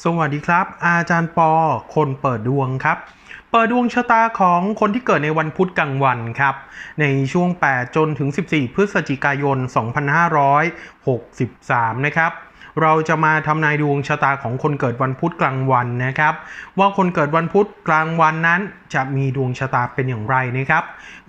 สวัสดีครับ อาจารย์ปอ คนเปิดดวงครับ เปิดดวงชะตาของคนที่เกิดในวันพุธกลางวันครับ ในช่วง 8 จนถึง 14 พฤศจิกายน 2563 นะครับ เราจะมาทำนายดวงชะตาของคนเกิดวันพุธกลางวันนะครับ ว่าคนเกิดวันพุธกลางวันนั้นจะมีดวงชะตาเป็นอย่างไรนะครับ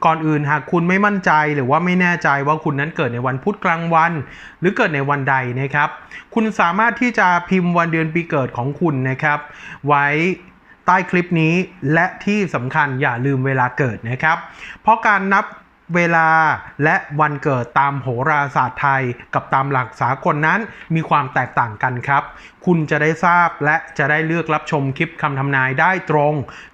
ก่อนอื่นหากคุณไม่มั่นใจหรือว่าไม่แน่ใจว่าคุณนั้นเกิดในวันพุธกลางวัน หรือเกิดในวันใดนะครับ คุณสามารถที่จะพิมพ์วันเดือนปีเกิดของคุณนะครับ ไว้ใต้คลิปนี้และที่สำคัญอย่าลืมเวลาเกิดนะครับ เพราะการนับ เวลาและวันเกิดตามโหราศาสตร์ไทยกับตามหลักสากลนั้นมีความแตกต่างกันครับ คุณจะได้ทราบและจะได้เลือกรับชมคลิปคำทำนายได้ตรง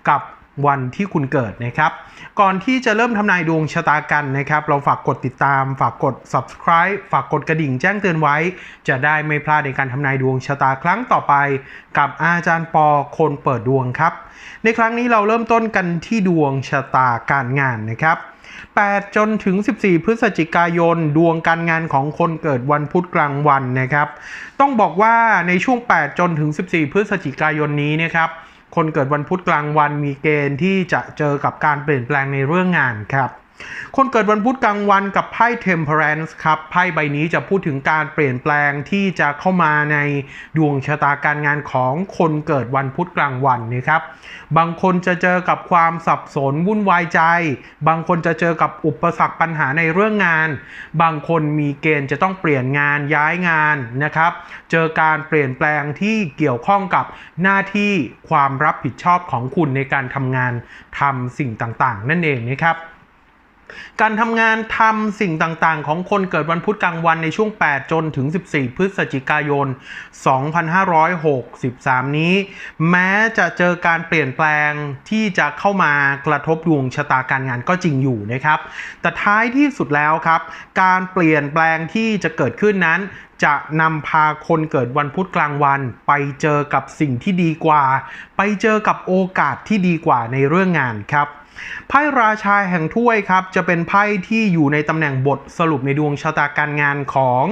กับ วันที่คุณเกิดนะครับ ก่อนที่จะเริ่มทำนายดวงชะตากันนะครับ เราฝากกดติดตาม ฝากกด subscribe ฝากกดกระดิ่งแจ้งเตือนไว้ จะได้ไม่พลาดในการทำนายดวงชะตาครั้งต่อไป กับอาจารย์ปอคนเปิดดวงครับ ในครั้งนี้เราเริ่มต้นกันที่ดวงชะตาการงานนะครับ8 จนถึง 14 พฤศจิกายน ดวงการงานของคนเกิดวันพุธกลางวันนะครับ ต้องบอกว่าในช่วง 8 จนถึง 14 พฤศจิกายนนี้นะครับ คนเกิดวันพุธกลางวันมีเกณฑ์ที่จะเจอกับการเปลี่ยนแปลงในเรื่องงานครับ คนเกิดวันพุธกลางวันกับไพ่ Temperance ครับไพ่ใบนี้จะพูดถึงการเปลี่ยนแปลงที่จะเข้ามาในดวงชะตาการงานของคนเกิดวันพุธกลางวันนะครับบางคนจะเจอกับความสับสนวุ่นวายใจ บางคนจะเจอกับอุปสรรคปัญหาในเรื่องงาน บางคนมีเกณฑ์จะต้องเปลี่ยนงานย้ายงานนะครับเจอการเปลี่ยนแปลงที่เกี่ยวข้องกับหน้าที่ความรับผิดชอบของคุณในการทำงานทำสิ่งต่างๆ นั่นเองนะครับ การทำงานทำสิ่งต่างๆ ของคนเกิดวันพุธกลางวันในช่วง 8 จนถึง 14 พฤศจิกายน 2563 นี้ แม้จะเจอการเปลี่ยนแปลงที่จะเข้ามากระทบดวงชะตาการงานก็จริงอยู่นะครับ แต่ท้ายที่สุดแล้วครับ การเปลี่ยนแปลงที่จะเกิดขึ้นนั้นจะนำพาคนเกิดวันพุธกลางวัน ไปเจอกับสิ่งที่ดีกว่า ไปเจอกับโอกาสที่ดีกว่าในเรื่องงานครับ ไพ่ราชาแห่งถ้วยครับ จะเป็นไพ่ที่อยู่ในตำแหน่งบทสรุปในดวงชะตาการงานของ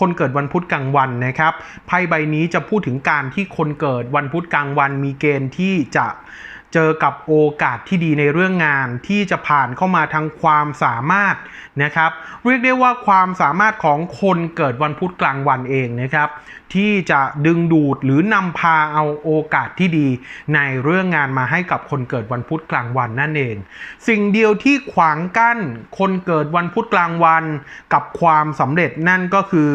คนเกิดวันพุธกลางวันนะครับไพ่ใบนี้จะพูดถึงการที่คนเกิดวันพุธกลางวันมีเกณฑ์ที่จะ เจอกับโอกาสที่ดีในเรื่องงานที่จะผ่านเข้ามาทางความสามารถนะครับ เรียกได้ว่าความสามารถของคนเกิดวันพุธกลางวันเองนะครับ ที่จะดึงดูดหรือนำพาเอาโอกาสที่ดีในเรื่องงานมาให้กับคนเกิดวันพุธกลางวันนั่นเอง สิ่งเดียวที่ขวางกั้นคนเกิดวันพุธกลางวันกับความสำเร็จนั่นก็คือ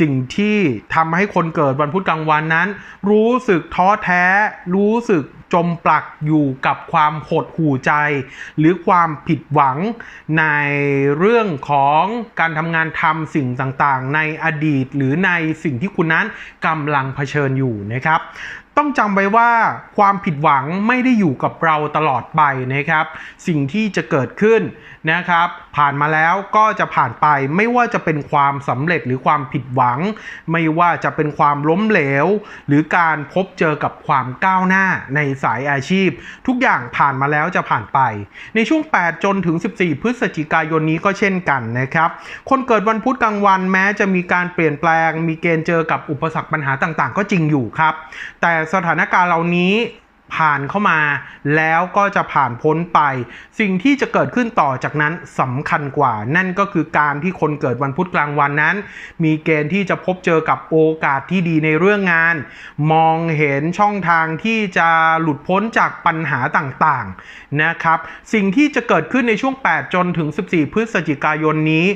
สิ่งที่ทำให้คนเกิดวันพุธกลางวันนั้น รู้สึกท้อแท้ รู้สึก จมปลักอยู่กับความหดหู่ใจ หรือความผิดหวังในเรื่องของการทำงานทำสิ่งต่างๆ ในอดีตหรือในสิ่งที่คุณนั้นกำลังเผชิญอยู่นะครับ ต้องจำไว้ว่าความผิดหวังไม่ได้อยู่กับเราตลอดไปนะครับ สิ่งที่จะเกิดขึ้นนะครับ ผ่านมาแล้วก็จะผ่านไปไม่ว่าจะเป็นความสำเร็จหรือความผิดหวัง ไม่ว่าจะเป็นความล้มเหลว หรือการพบเจอกับความก้าวหน้าในสายอาชีพ ทุกอย่างผ่านมาแล้วจะผ่านไป ในช่วง 8 จนถึง 14 พฤศจิกายนนี้ก็เช่นกันนะครับ คนเกิดวันพุธกลางวันแม้จะมีการเปลี่ยนแปลง มีเกณฑ์เจอกับอุปสรรคปัญหาต่างๆ ก็จริงอยู่ครับ แต่สถานการณ์เหล่านี้ ผ่านเข้ามา แล้วก็จะผ่านพ้นไป สิ่งที่จะเกิดขึ้นต่อจากนั้นสำคัญกว่า นั่นก็คือการที่คนเกิดวันพุธกลางวันนั้น มีเกณฑ์ที่จะพบเจอกับโอกาสที่ดีในเรื่องงาน มองเห็นช่องทางที่จะหลุดพ้นจากปัญหาต่างๆนะครับ สิ่งที่จะเกิดขึ้นในช่วง 8 จนถึง 14 พฤศจิกายนนี้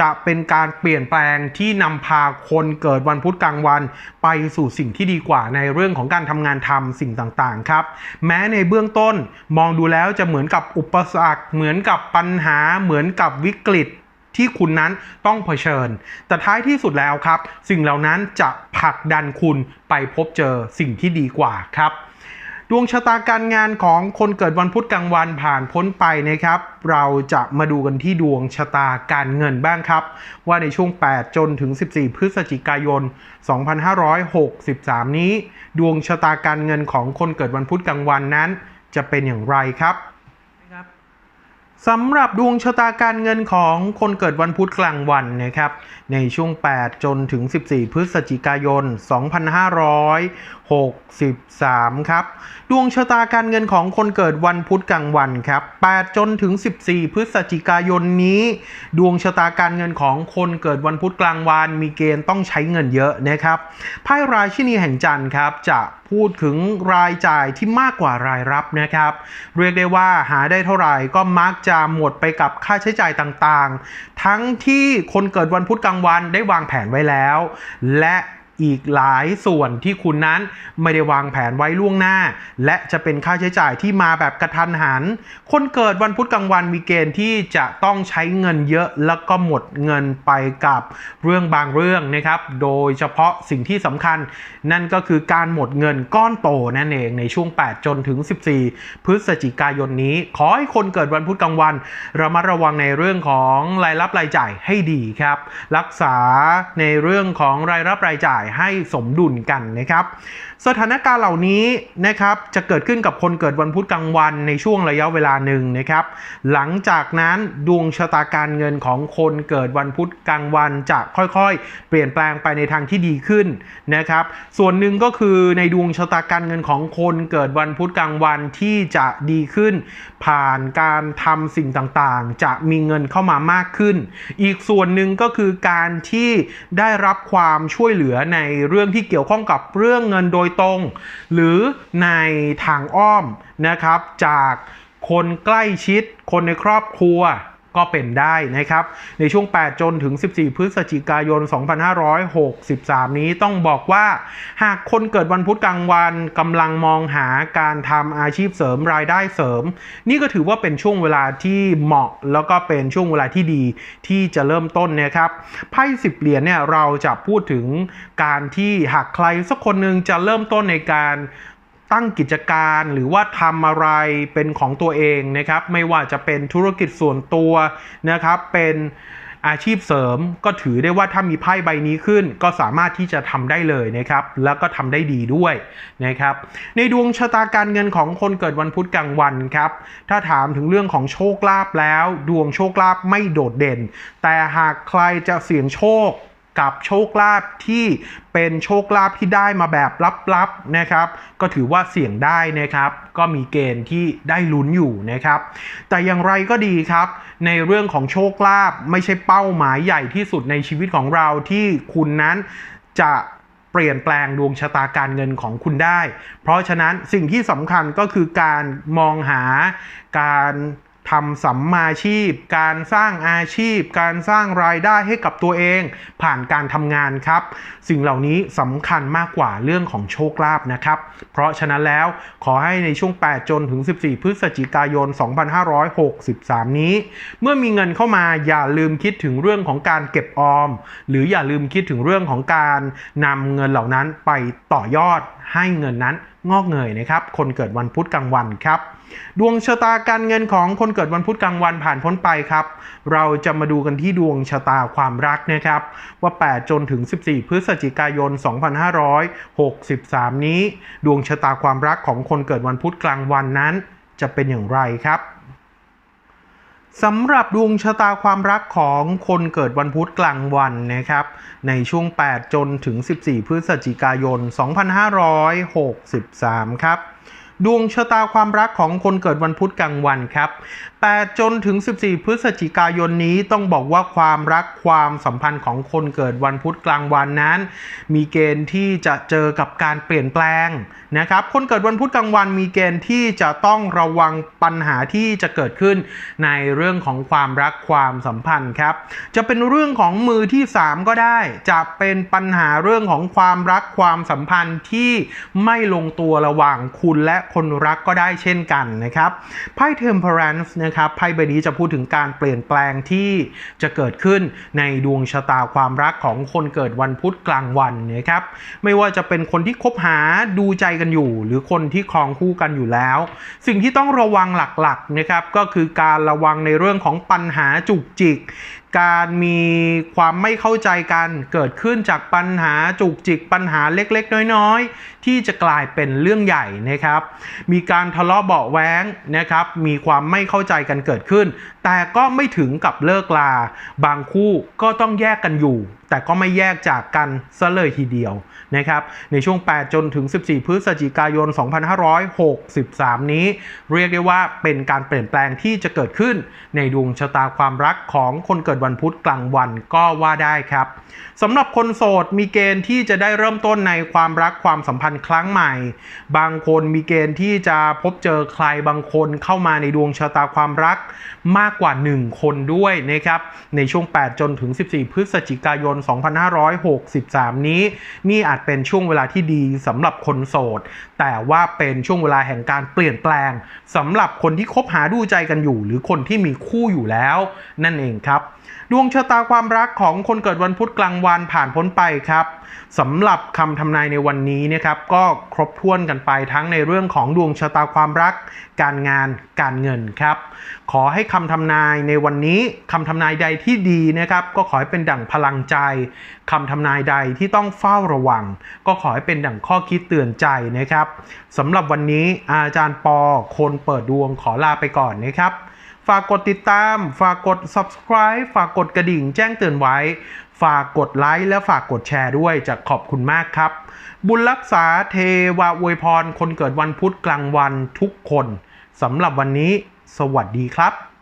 จะเป็นการเปลี่ยนแปลงที่นำพาคนเกิดวันพุธกลางวัน ไปสู่สิ่งที่ดีกว่าในเรื่องของการทำงานทำสิ่งต่างๆครับ แม้ในเบื้องต้นมองดูแล้วจะเหมือนกับอุปสรรค เหมือนกับปัญหา เหมือนกับวิกฤตที่คุณนั้นต้องเผชิญ แต่ท้ายที่สุดแล้วครับ สิ่งเหล่านั้นจะผลักดันคุณไปพบเจอสิ่งที่ดีกว่าครับ วงชะตาการงานของคนเกิดวันพุธกลางวันผ่านพ้นไปนะครับ เราจะมาดูกันที่ดวงชะตาการเงินบ้างครับ ว่าในช่วง 8 จนถึง 14 พฤศจิกายน 2563 นี้ ดวงชะตาการเงินของคนเกิดวันพุธกลางวันนั้น จะเป็นอย่างไรครับ สำหรับดวงชะตาการเงินของคนเกิดวันพุธกลางวันนะครับ ในช่วง 8 จนถึง 14 พฤศจิกายน 2563 ครับ ดวงชะตาการเงินของคนเกิดวันพุธกลางวันครับ 8 จนถึง 14 พฤศจิกายนนี้ ดวงชะตาการเงินของคนเกิดวันพุธกลางวันมีเกณฑ์ต้องใช้เงินเยอะนะครับไพ่ราชินีแห่งจันทร์ครับจะพูดถึงรายจ่ายที่มากกว่ารายรับนะครับ เรียกได้ว่าหาได้เท่าไหร่ก็มักจะหมดไปกับค่าใช้จ่ายต่างๆ ทั้งที่คนเกิดวันพุธกลางวันได้วางแผนไว้แล้ว และ อีกหลายส่วนที่คุณนั้นไม่ได้วางแผนไว้ล่วงหน้า และจะเป็นค่าใช้จ่ายที่มาแบบกระทันหัน คนเกิดวันพุธกลางวันมีเกณฑ์ที่จะต้องใช้เงินเยอะแล้วก็หมดเงินไปกับเรื่องบางเรื่องนะครับ โดยเฉพาะสิ่งที่สำคัญ นั่นก็คือการหมดเงินก้อนโตนั่นเองในช่วง 8 จนถึง 14 พฤศจิกายนนี้ ขอให้คนเกิดวันพุธกลางวันระมัดระวังในเรื่องของรายรับรายจ่ายให้ดีครับ รักษาในเรื่องของรายรับรายจ่ายให้สมดุลกันนะครับ สถานการณ์เหล่านี้นะครับจะเกิดขึ้นกับคนเกิดวันพุธกลางวันในช่วงระยะเวลาหนึ่งนะครับ หลังจากนั้นดวงชะตาการเงินของคนเกิดวันพุธกลางวันจะค่อยๆ เปลี่ยนแปลงไปในทางที่ดีขึ้นนะครับ ส่วนหนึ่งก็คือในดวงชะตาการเงินของคนเกิดวันพุธกลางวันที่จะดีขึ้น ผ่านการทำสิ่งต่างๆ จะมีเงินเข้ามามากขึ้น อีกส่วนหนึ่งก็คือการที่ได้รับความช่วยเหลือในเรื่องที่เกี่ยวข้องกับเรื่องเงินโดยตรง หรือในทางอ้อมนะครับจากคนใกล้ชิดคนในครอบครัว ก็เป็นได้นะครับ ในช่วง 8 จนถึง 14 พฤศจิกายน 2563 นี้ต้องบอกว่า หากคนเกิดวันพุธกลางวันกำลังมองหาการทำอาชีพเสริมรายได้เสริม นี่ก็ถือว่าเป็นช่วงเวลาที่เหมาะ แล้วก็เป็นช่วงเวลาที่ดีที่จะเริ่มต้นนะครับไพ่สิบเหรียญเนี่ยเราจะพูดถึงการที่หากใครสักคนหนึ่งจะเริ่มต้นในการ ตั้งกิจการหรือว่าทำอะไรเป็นของตัวเองนะครับ ไม่ว่าจะเป็นธุรกิจส่วนตัวนะครับ เป็นอาชีพเสริมก็ถือได้ว่าถ้ามีไพ่ใบนี้ขึ้น ก็สามารถที่จะทำได้เลยนะครับ แล้วก็ทำได้ดีด้วยนะครับ ในดวงชะตาการเงินของคนเกิดวันพุธกลางวันครับ ถ้าถามถึงเรื่องของโชคลาภแล้ว ดวงโชคลาภไม่โดดเด่น แต่หากใครจะเสี่ยงโชค กับโชคลาภที่เป็นโชคลาภที่ได้มาแบบลับๆนะครับ ก็ถือว่าเสี่ยงได้นะครับ ก็มีเกณฑ์ที่ได้ลุ้นอยู่นะครับ แต่อย่างไรก็ดีครับ ในเรื่องของโชคลาภไม่ใช่เป้าหมายใหญ่ที่สุดในชีวิตของเราที่คุณนั้นจะเปลี่ยนแปลงดวงชะตาการเงินของคุณได้ เพราะฉะนั้นสิ่งที่สำคัญก็คือการมองหาการ ทำสัมมาชีพ การสร้างอาชีพ การสร้างรายได้ให้กับตัวเอง ผ่านการทำงานครับ สิ่งเหล่านี้สำคัญมากกว่าเรื่องของโชคลาภนะครับ เพราะฉะนั้นแล้วขอให้ในช่วง 8 จนถึง 14 พฤศจิกายน 2563 นี้ เมื่อมีเงินเข้ามาอย่าลืมคิดถึงเรื่องของการเก็บออม หรืออย่าลืมคิดถึงเรื่องของการนำเงินเหล่านั้นไปต่อยอดให้เงินนั้นงอกเงยนะครับ คนเกิดวันพุธกลางวันครับ ดวงชะตาการเงินของคนเกิดวันพุธกลางวันผ่านพ้นไปครับ เราจะมาดูกันที่ดวงชะตาความรักนะครับ ว่า 8 จนถึง 14 พฤศจิกายน 2563 นี้ ดวงชะตาความรักของคนเกิดวันพุธกลางวันนั้น จะเป็นอย่างไรครับสำหรับดวงชะตาความรักของคนเกิดวันพุธกลางวันนะครับ ในช่วง 8 จนถึง 14 พฤศจิกายน 2563 ครับ ดวงชะตาความรักของคนเกิดวันพุธกลางวันครับ 8 จนถึง 14 พฤศจิกายนนี้ต้องบอกว่าความรักความสัมพันธ์ของคนเกิดวันพุธกลางวันนั้น มีเกณฑ์ที่จะเจอกับการเปลี่ยนแปลงนะครับ คนเกิดวันพุธกลางวันมีเกณฑ์ที่จะต้องระวังปัญหาที่จะเกิดขึ้นในเรื่องของความรักความสัมพันธ์ครับ จะเป็นเรื่องของมือที่ 3 ก็ได้ จะเป็นปัญหาเรื่องของความรักความสัมพันธ์ที่ไม่ลงตัวระหว่างคุณและคนรักก็ได้เช่นกันนะครับไพ่ Temperance นะครับไพ่ใบนี้จะพูดถึงการเปลี่ยนแปลงที่จะเกิดขึ้นในดวงชะตาความรักของคนเกิดวันพุธกลางวันนะครับไม่ว่าจะเป็นคนที่คบหาดูใจกันอยู่ หรือคนที่ครองคู่กันอยู่แล้ว สิ่งที่ต้องระวังหลักๆนะครับก็คือการระวังในเรื่องของปัญหาจุกจิก การมีความไม่เข้าใจกันเกิดขึ้นจากปัญหาจุกจิกปัญหาเล็กๆ น้อยๆ ที่จะกลายเป็นเรื่องใหญ่นะครับ มีการทะเลาะเบาะแว้งนะครับมีความไม่เข้าใจกันเกิดขึ้น แต่ก็ไม่ถึงกับเลิกลา บางคู่ก็ต้องแยกกันอยู่ แต่ก็ไม่แยกจากกันซะเลยทีเดียวนะครับในช่วง 8 จนถึง 14 พฤศจิกายน 2563 นี้ เรียกได้ว่าเป็นการเปลี่ยนแปลงที่จะเกิดขึ้นในดวงชะตาความรักของคนเกิดวันพุธกลางวันก็ว่าได้ครับสำหรับคนโสดมีเกณฑ์ที่จะได้เริ่มต้นในความรักความสัมพันธ์ครั้งใหม่ บางคนมีเกณฑ์ที่จะพบเจอใครบางคนเข้ามาในดวงชะตาความรักมากกว่า 1 คนด้วยนะครับในช่วง 8 จนถึง 14 พฤศจิกายน 2563 นี้ นี่อาจเป็นช่วงเวลาที่ดีสำหรับคนโสด แต่ว่าเป็นช่วงเวลาแห่งการเปลี่ยนแปลงสำหรับคนที่คบหาดูใจกันอยู่ หรือคนที่มีคู่อยู่แล้ว นั่นเองครับ ดวงชะตาความรักของคนเกิดวันพุธกลางวันผ่านพ้นไปครับสำหรับคำทำนายในวันนี้นะครับก็ครบถ้วนกันไปทั้งในเรื่องของดวงชะตาความรัก การงานการเงินครับ ขอให้คำทำนายในวันนี้คำทำนายใดที่ดีนะครับ ก็ขอให้เป็นดั่งพลังใจคำทำนายใดที่ต้องเฝ้าระวัง ก็ขอให้เป็นดั่งข้อคิดเตือนใจนะครับสำหรับวันนี้อาจารย์ปอคนเปิดดวงขอลาไปก่อนนะครับ ฝากกดติดตาม ฝากกด subscribe ฝากกดกระดิ่งแจ้งเตือนไว้ ฝากกดไลค์และฝากกดแชร์ด้วยจะขอบคุณมากครับ บุญรักษาเทวะอวยพร คนเกิดวันพุธกลางวันทุกคนสำหรับวันนี้ สวัสดีครับ